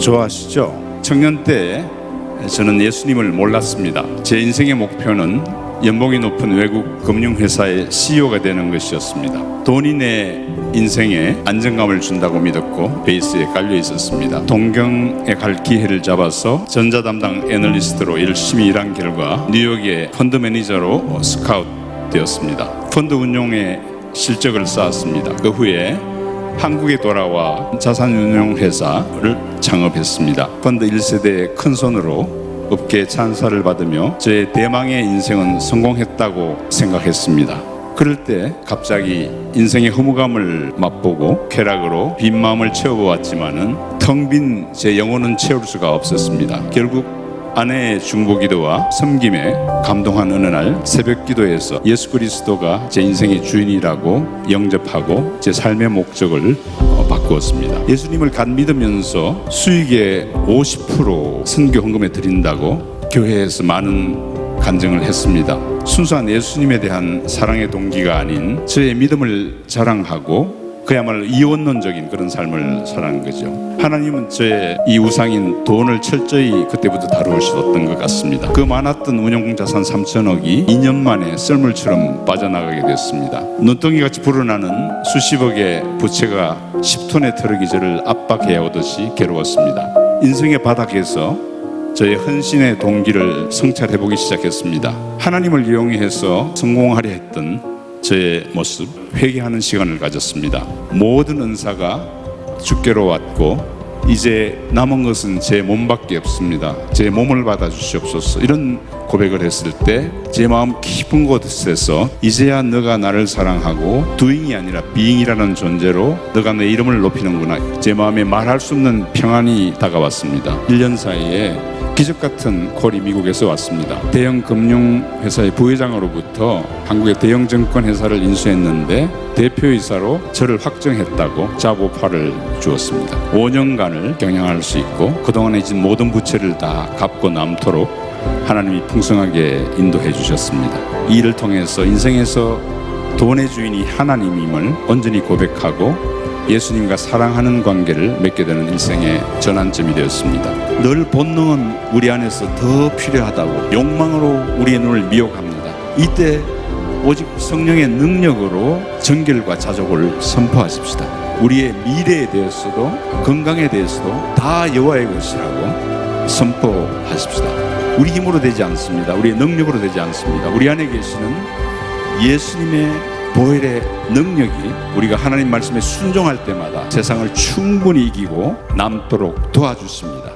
좋아하시죠? 청년 때 저는 예수님을 몰랐습니다. 제 인생의 목표는 연봉이 높은 외국 금융회사의 CEO가 되는 것이었습니다. 돈이 내 인생에 안정감을 준다고 믿었고 베이스에 깔려 있었습니다. 동경에 갈 기회를 잡아서 전자 담당 애널리스트로 열심히 일한 결과 뉴욕의 펀드 매니저로 스카우트 되었습니다. 펀드 운용에 실적을 쌓았습니다. 그 후에 한국에 돌아와 자산운용 회사를 창업했습니다. 펀드 1세대의 큰 손으로 업계 찬사를 받으며 제 대망의 인생은 성공했다고 생각했습니다. 그럴 때 갑자기 인생의 허무감을 맛보고 쾌락으로 빈 마음을 채워보았지만은 텅 빈 제 영혼은 채울 수가 없었습니다. 결국 아내의 중보기도와 섬김에 감동한 어느 날 새벽 기도에서 예수 그리스도가 제 인생의 주인이라고 영접하고 제 삶의 목적을 어, 바꾸었습니다. 예수님을 간 믿으면서 수익의 50% 선교 헌금에 드린다고 교회에서 많은 간증을 했습니다. 순수한 예수님에 대한 사랑의 동기가 아닌 저의 믿음을 자랑하고 그야말로 이원론적인 그런 삶을 살아는 거죠. 하나님은 저의 이 우상인 돈을 철저히 그때부터 다루셨던 것 같습니다. 그 많았던 운용자산 3천억이 2년 만에 썰물처럼 빠져나가게 됐습니다. 눈덩이 같이 불어나는 수십억의 부채가 10톤의 트럭이 저를 압박해 오듯이 괴로웠습니다. 인생의 바닥에서 저의 헌신의 동기를 성찰해 보기 시작했습니다. 하나님을 이용해서 성공하려 했던 저의 모습 회개하는 시간을 가졌습니다. 모든 은사가 주께로 왔고 이제 남은 것은 제 몸밖에 없습니다. 제 몸을 받아 주시옵소서. 이런 고백을 했을 때 제 마음 깊은 곳에서 이제야 너가 나를 사랑하고 doing이 아니라 being이라는 존재로 너가 내 이름을 높이는구나. 제 마음에 말할 수 없는 평안이 다가왔습니다. 1년 사이에 기적 같은 콜이 미국에서 왔습니다. 대형 금융 회사의 부회장으로부터 한국의 대형 증권 회사를 인수했는데 대표이사로 저를 확정했다고 자보파를 주었습니다. 5년간을 경영할 수 있고 그동안에 진 모든 부채를 다 갚고 남도록 하나님이 풍성하게 인도해 주셨습니다. 이 일을 통해서 인생에서 돈의 주인이 하나님임을 온전히 고백하고 예수님과 사랑하는 관계를 맺게 되는 일생의 전환점이 되었습니다. 늘 본능은 우리 안에서 더 필요하다고 욕망으로 우리의 눈을 미혹합니다. 이때 오직 성령의 능력으로 정결과 자족을 선포하십시다. 우리의 미래에 대해서도 건강에 대해서도 다 여호와의 것이라고 선포하십시다. 우리 힘으로 되지 않습니다. 우리의 능력으로 되지 않습니다. 우리 안에 계시는 예수님의 보혈의 능력이 우리가 하나님 말씀에 순종할 때마다 세상을 충분히 이기고 남도록 도와주십니다.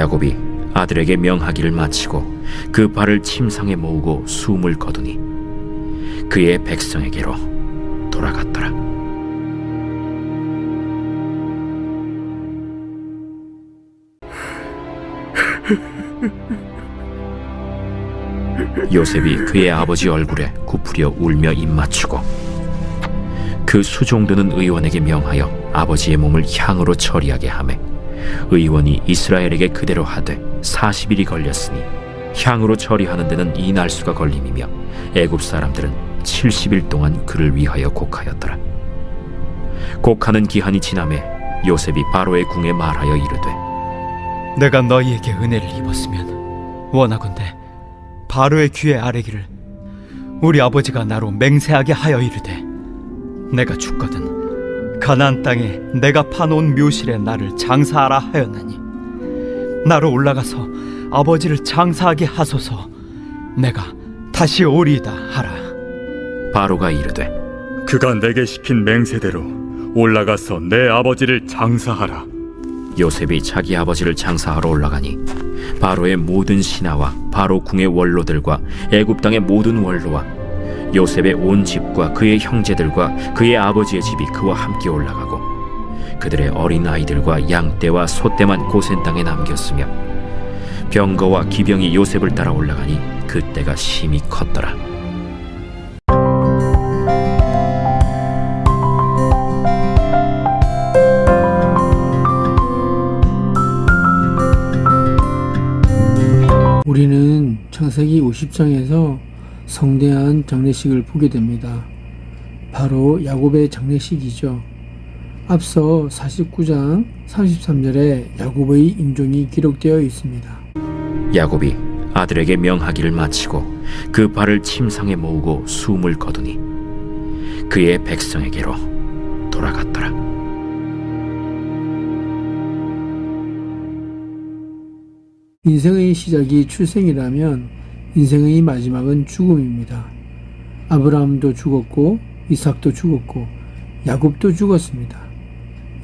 야곱이 아들에게 명하기를 마치고 그 발을 침상에 모으고 숨을 거두니 그의 백성에게로 돌아갔더라. 요셉이 그의 아버지 얼굴에 굽으려 울며 입 맞추고 그 수종드는 의원에게 명하여 아버지의 몸을 향으로 처리하게 하매 의원이 이스라엘에게 그대로 하되 40일이 걸렸으니 향으로 처리하는 데는 이 날수가 걸림이며 애굽 사람들은 70일 동안 그를 위하여 곡하였더라. 곡하는 기한이 지남에 요셉이 바로의 궁에 말하여 이르되 내가 너희에게 은혜를 입었으면 원하건대 바로의 귀에 아뢰기를 우리 아버지가 나로 맹세하게 하여 이르되 내가 죽거든 가나안 땅에 내가 파놓은 묘실에 나를 장사하라 하였나니 나로 올라가서 아버지를 장사하게 하소서 내가 다시 오리이다 하라 바로가 이르되 그가 내게 시킨 맹세대로 올라가서 내 아버지를 장사하라. 요셉이 자기 아버지를 장사하러 올라가니 바로의 모든 신하와 바로 궁의 원로들과 애굽 땅의 모든 원로와 요셉의 온 집과 그의 형제들과 그의 아버지의 집이 그와 함께 올라가고 그들의 어린 아이들과 양떼와 소떼만 고센 땅에 남겼으며 병거와 기병이 요셉을 따라 올라가니 그때가 심히 컸더라. 우리는 창세기 50장에서 성대한 장례식을 보게 됩니다. 바로 야곱의 장례식이죠. 앞서 49장 33절에 야곱의 임종이 기록되어 있습니다. 야곱이 아들에게 명하기를 마치고 그 발을 침상에 모으고 숨을 거두니 그의 백성에게로 돌아갔더라. 인생의 시작이 출생이라면 인생의 마지막은 죽음입니다. 아브라함도 죽었고 이삭도 죽었고 야곱도 죽었습니다.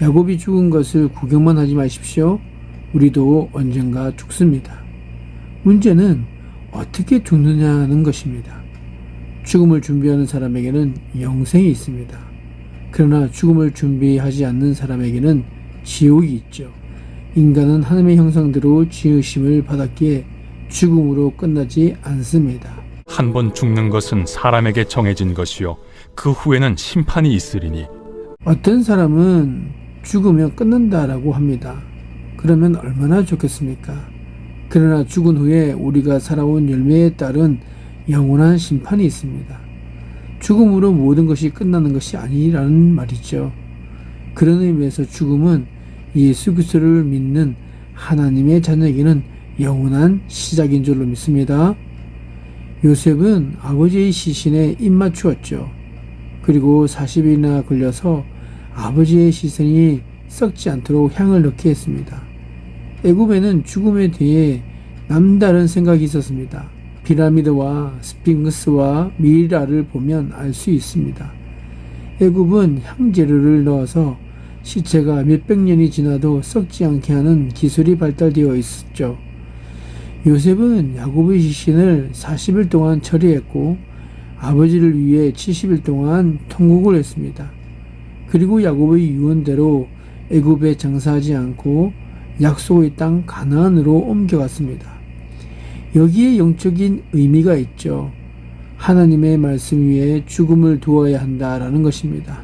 야곱이 죽은 것을 구경만 하지 마십시오. 우리도 언젠가 죽습니다. 문제는 어떻게 죽느냐는 것입니다. 죽음을 준비하는 사람에게는 영생이 있습니다. 그러나 죽음을 준비하지 않는 사람에게는 지옥이 있죠. 인간은 하나님의 형상대로 지으심을 받았기에 죽음으로 끝나지 않습니다. 한 번 죽는 것은 사람에게 정해진 것이요 그 후에는 심판이 있으리니 어떤 사람은 죽으면 끝난다라고 합니다. 그러면 얼마나 좋겠습니까? 그러나 죽은 후에 우리가 살아온 열매에 따른 영원한 심판이 있습니다. 죽음으로 모든 것이 끝나는 것이 아니라는 말이죠. 그런 의미에서 죽음은 예수 그리스도를 믿는 하나님의 자녀에게는 영원한 시작인 줄로 믿습니다. 요셉은 아버지의 시신에 입맞추었죠. 그리고 40일이나 걸려서 아버지의 시선이 썩지 않도록 향을 넣게 했습니다. 애굽에는 죽음에 대해 남다른 생각이 있었습니다. 피라미드와 스핑크스와 미라를 보면 알 수 있습니다. 애굽은 향재료를 넣어서 시체가 몇백 년이 지나도 썩지 않게 하는 기술이 발달되어 있었죠. 요셉은 야곱의 시신을 40일 동안 처리했고 아버지를 위해 70일 동안 통곡을 했습니다. 그리고 야곱의 유언대로 애굽에 장사하지 않고 약속의 땅 가나안으로 옮겨갔습니다. 여기에 영적인 의미가 있죠. 하나님의 말씀 위에 죽음을 두어야 한다라는 것입니다.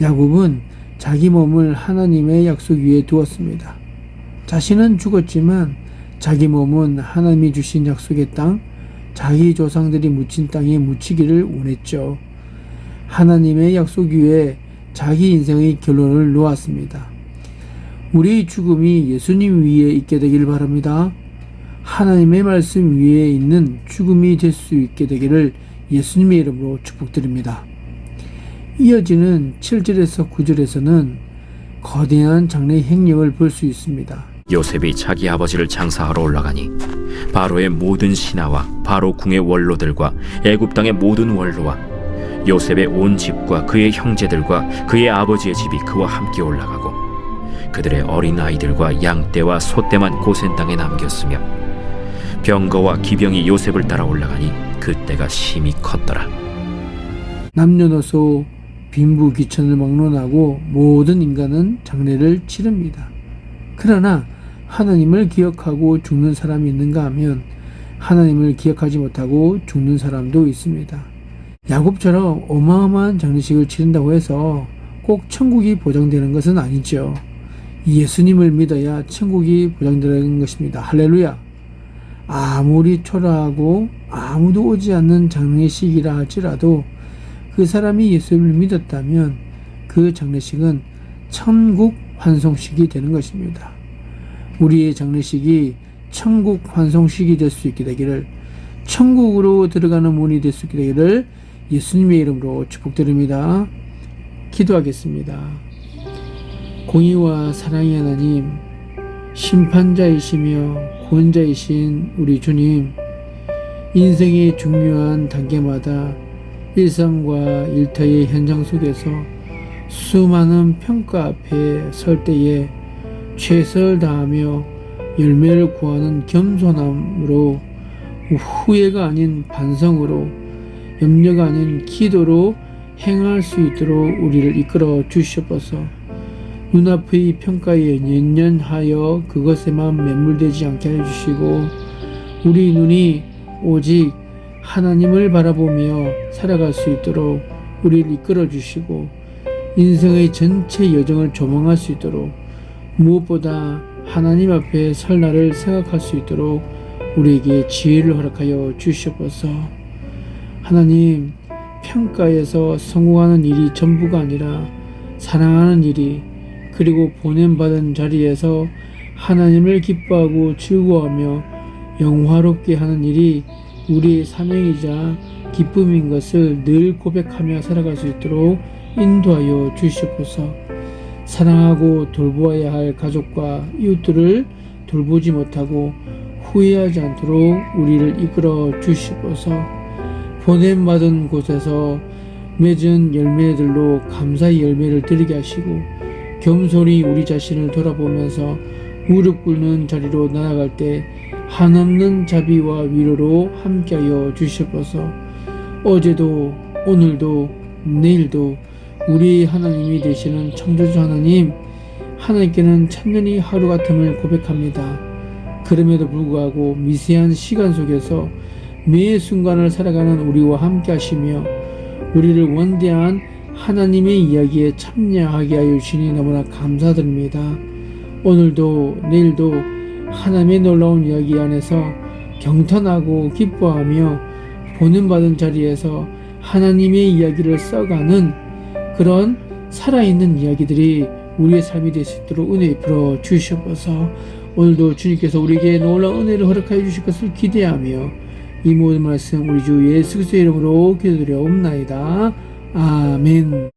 야곱은 자기 몸을 하나님의 약속 위에 두었습니다. 자신은 죽었지만 자기 몸은 하나님이 주신 약속의 땅, 자기 조상들이 묻힌 땅에 묻히기를 원했죠. 하나님의 약속 위에 자기 인생의 결론을 놓았습니다. 우리의 죽음이 예수님 위에 있게 되길 바랍니다. 하나님의 말씀 위에 있는 죽음이 될 수 있게 되기를 예수님의 이름으로 축복드립니다. 이어지는 7절에서 9절에서는 거대한 장례 행령을 볼 수 있습니다. 요셉이 자기 아버지를 장사하러 올라가니 바로의 모든 신하와 바로 궁의 원로들과 애굽 땅의 모든 원로와 요셉의 온 집과 그의 형제들과 그의 아버지의 집이 그와 함께 올라가고 그들의 어린 아이들과 양떼와 소떼만 고센 땅에 남겼으며 병거와 기병이 요셉을 따라 올라가니 그때가 심히 컸더라. 남녀노소 빈부 귀천을 막론하고 모든 인간은 장례를 치릅니다. 그러나 하나님을 기억하고 죽는 사람이 있는가 하면 하나님을 기억하지 못하고 죽는 사람도 있습니다. 야곱처럼 어마어마한 장례식을 치른다고 해서 꼭 천국이 보장되는 것은 아니죠. 예수님을 믿어야 천국이 보장되는 것입니다. 할렐루야. 아무리 초라하고 아무도 오지 않는 장례식이라 할지라도 그 사람이 예수를 믿었다면 그 장례식은 천국 환송식이 되는 것입니다. 우리의 장례식이 천국 환송식이 될 수 있게 되기를 천국으로 들어가는 문이 될 수 있게 되기를 예수님의 이름으로 축복드립니다. 기도하겠습니다. 공의와 사랑의 하나님, 심판자이시며 구원자이신 우리 주님, 인생의 중요한 단계마다 일상과 일터의 현장 속에서 수많은 평가 앞에 설 때에 최선을 다하며 열매를 구하는 겸손함으로 후회가 아닌 반성으로 염려가 아닌 기도로 행할 수 있도록 우리를 이끌어 주시옵소서. 눈앞의 평가에 연연하여 그것에만 매몰되지 않게 해주시고 우리 눈이 오직 하나님을 바라보며 살아갈 수 있도록 우리를 이끌어 주시고 인생의 전체 여정을 조망할 수 있도록 무엇보다 하나님 앞에 설날을 생각할 수 있도록 우리에게 지혜를 허락하여 주시옵소서. 하나님, 평가에서 성공하는 일이 전부가 아니라 사랑하는 일이 그리고 보냄받은 자리에서 하나님을 기뻐하고 즐거워하며 영화롭게 하는 일이 우리의 사명이자 기쁨인 것을 늘 고백하며 살아갈 수 있도록 인도하여 주시옵소서. 사랑하고 돌보아야 할 가족과 이웃들을 돌보지 못하고 후회하지 않도록 우리를 이끌어 주시옵소서. 보냄 받은 곳에서 맺은 열매들로 감사의 열매를 드리게 하시고 겸손히 우리 자신을 돌아보면서 무릎 꿇는 자리로 나아갈 때 한없는 자비와 위로로 함께하여 주시옵소서. 어제도 오늘도 내일도 우리 하나님이 되시는 창조주 하나님 하나님께는 천년이 하루 같음을 고백합니다. 그럼에도 불구하고 미세한 시간 속에서 매 순간을 살아가는 우리와 함께 하시며 우리를 원대한 하나님의 이야기에 참여하게 하여 주시니 너무나 감사드립니다. 오늘도 내일도 하나님의 놀라운 이야기 안에서 경탄하고 기뻐하며 보는 받은 자리에서 하나님의 이야기를 써가는 그런 살아있는 이야기들이 우리의 삶이 될 수 있도록 은혜 풀어 주시옵소서 오늘도 주님께서 우리에게 놀라운 은혜를 허락하여 주실 것을 기대하며 이 모든 말씀 우리 주 예수 그리스도의 이름으로 기도드려옵나이다. 아멘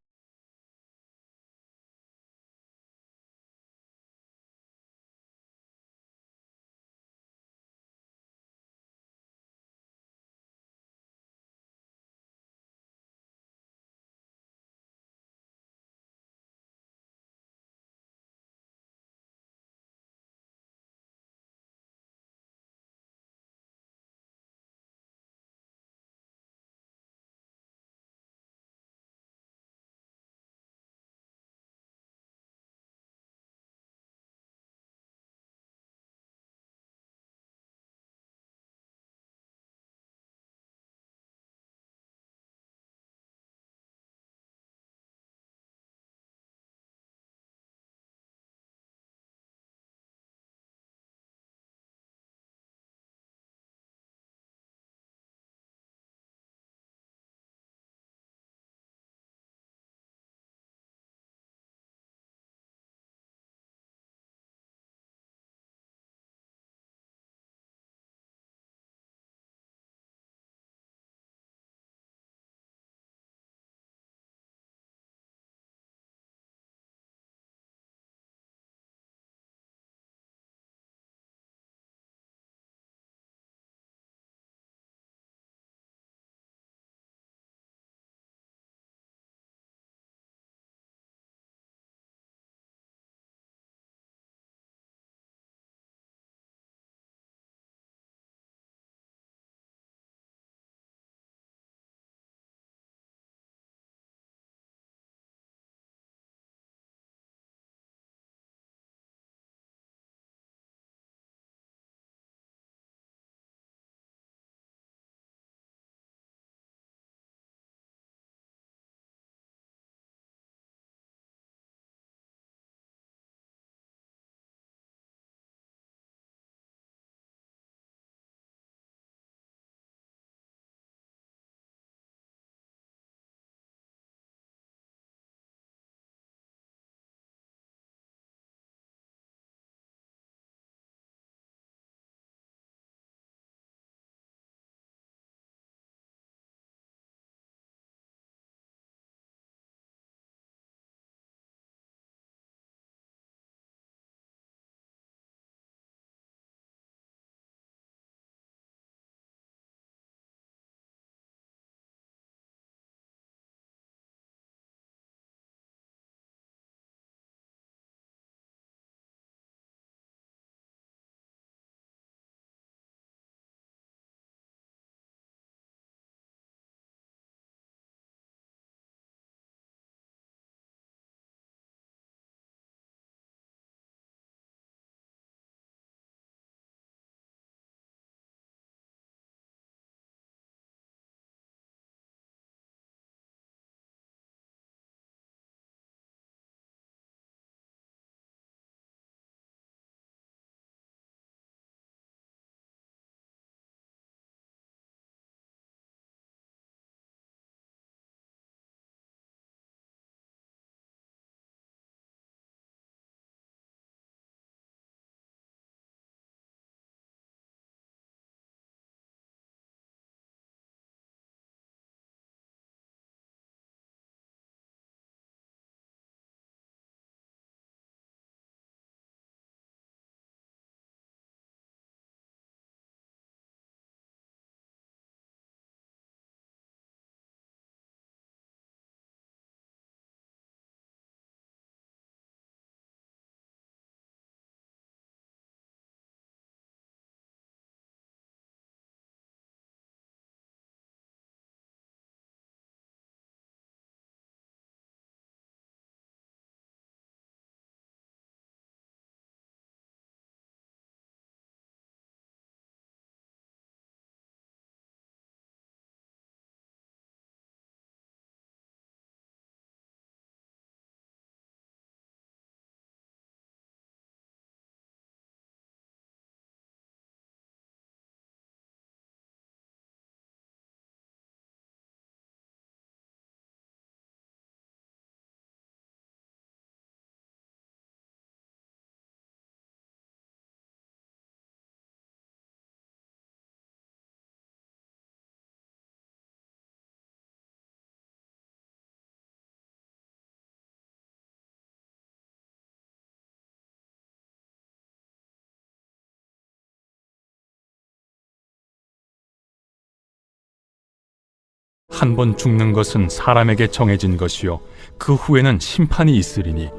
한 번 죽는 것은 사람에게 정해진 것이요. 그 후에는 심판이 있으리니